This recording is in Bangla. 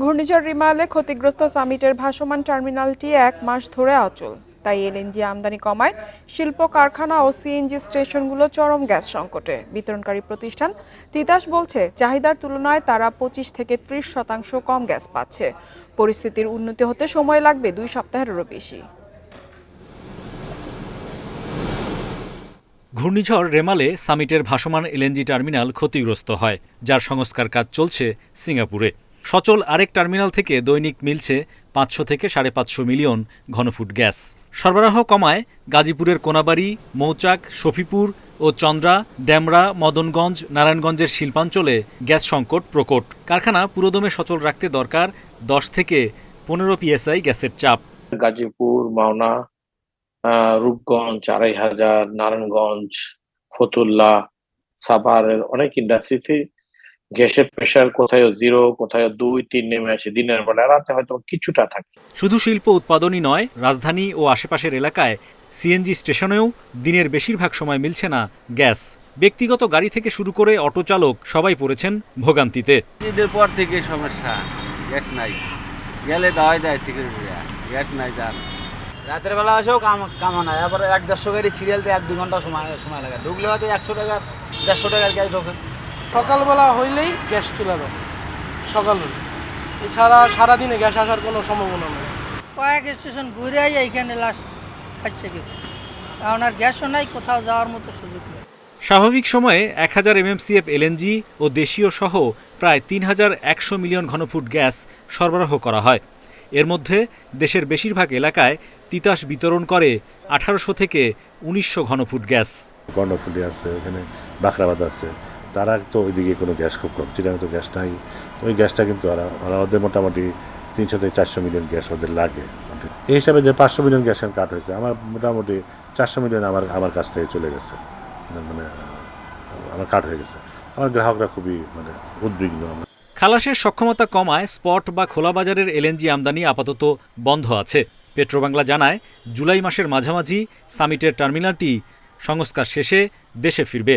ঘূর্ণিঝড় রিমালে ক্ষতিগ্রস্ত সামিটের ভাসমান টার্মিনালটি এক মাস ধরে অচল। তাই এলএনজি আমদানি কমায়, শিল্প কারখানা ও সিএনজি স্টেশনগুলো চরম গ্যাস সংকটে। বিতরণকারী প্রতিষ্ঠান তিতাস বলছে, চাহিদার তুলনায় তারা পঁচিশ থেকে ত্রিশ শতাংশ কম গ্যাস পাচ্ছে। পরিস্থিতির উন্নতি হতে সময় লাগবে দুই সপ্তাহেরও বেশি। ঘূর্ণিঝড় রেমালে সামিটের ভাসমান এলএনজি টার্মিনাল ক্ষতিগ্রস্ত হয়, যার সংস্কার কাজ চলছে সিঙ্গাপুরে। সচল আরেক টার্মিনাল থেকে দৈনিক মিলছে পাঁচশো থেকে সাড়ে পাঁচশো মিলিয়ন ঘনফুট গ্যাস। সরবরাহ কমায় গাজীপুরের কোনাবাড়ি, মৌচাক, শফিপুর ও চন্দ্রা ড্যামরা মদনগঞ্জ, নারায়ণগঞ্জের শিল্পাঞ্চলে গ্যাস সংকট প্রকট। কারখানা পুরোদমে সচল রাখতে দরকার দশ থেকে পনেরো পিএসআই গ্যাসের চাপ। গাজীপুর, মাওনা রূপগঞ্জ, আড়াই হাজার, নারায়ণগঞ্জ, ফতুল্লা, সাভারের অনেক ইন্ডাস্ট্রিতে গ্যাসের প্রেশার কোথায় জিরো কোথায় দুই তিন নেমে আসে দিনের বেলা রাতে হয়তো কিছুটা থাকে। শুধু শিল্প উৎপাদনই নয় রাজধানী ও আশেপাশের এলাকায় সিএনজি স্টেশনেও দিনের বেশিরভাগ সময় মিলছে না গ্যাস। ব্যক্তিগত গাড়ি থেকে শুরু করে অটো চালক সবাই পড়েছেন ভোগান্তিতে। ঈদের পর থেকে সমস্যা গ্যাস নাই। গেলে দাওয়াই দেয় সিকিউরিটিরা গ্যাস নাই যান রাতের বেলা এসেও কাম কামা নাই আবার এক দেড়শো গাড়ি সিরিয়ালতে এক দু ঘণ্টা সময় সময় লাগে। ঢুকলে হয়তো একশো টাকার দেড়শো টাকার গ্যাস ঢোকে। সকালবেলা হইলেই গ্যাস চলে যাবে সকাল। হলে এছাড়া সারাদিনে গ্যাস আসার কোনো সম্ভাবনা নেই। কয়েক স্টেশন ঘুরে এইখানে লাস্ট আসছে গেছে। এখন আর গ্যাসও নাই কোথাও যাওয়ার মতো সুযোগ নেই। স্বাভাবিক সময়ে এক হাজার এমএমসিএফ এলএনজি ও দেশীয় সহ প্রায় তিন হাজার একশো মিলিয়ন ঘনফুট গ্যাস সরবরাহ করা হয়। এর মধ্যে দেশের বেশিরভাগ এলাকায় তিতাস বিতরণ করে আঠারোশো থেকে উনিশশো ঘনফুট গ্যাস। কর্ণফুলি আছে ওখানে বাখরাবাদ আছে। তারা তো ওইদিকে কোনো গ্যাস খুব কম চিটাং তো গ্যাস নাই। তো ওই গ্যাসটা কিন্তু ওরা ওদের মোটামুটি তিনশো থেকে চারশো মিলিয়ন গ্যাস ওদের লাগে। এই হিসাবে যে পাঁচশো মিলিয়ন গ্যাস কাট হয়েছে, আমার মোটামুটি চারশো মিলিয়ন আমার আমার কাছ থেকে চলে গেছে। মানে আমার কাট হয়ে গেছে। আমার গ্রাহকরা খুবই মানে উদ্বিগ্ন আমরা। খালাসের সক্ষমতা কমায় স্পট বা খোলা বাজারের এলএনজি আমদানি আপাতত বন্ধ আছে। পেট্রোবাংলা জানায়, জুলাই মাসের মাঝামাঝি সামিটের টার্মিনালটি সংস্কার শেষে দেশে ফিরবে।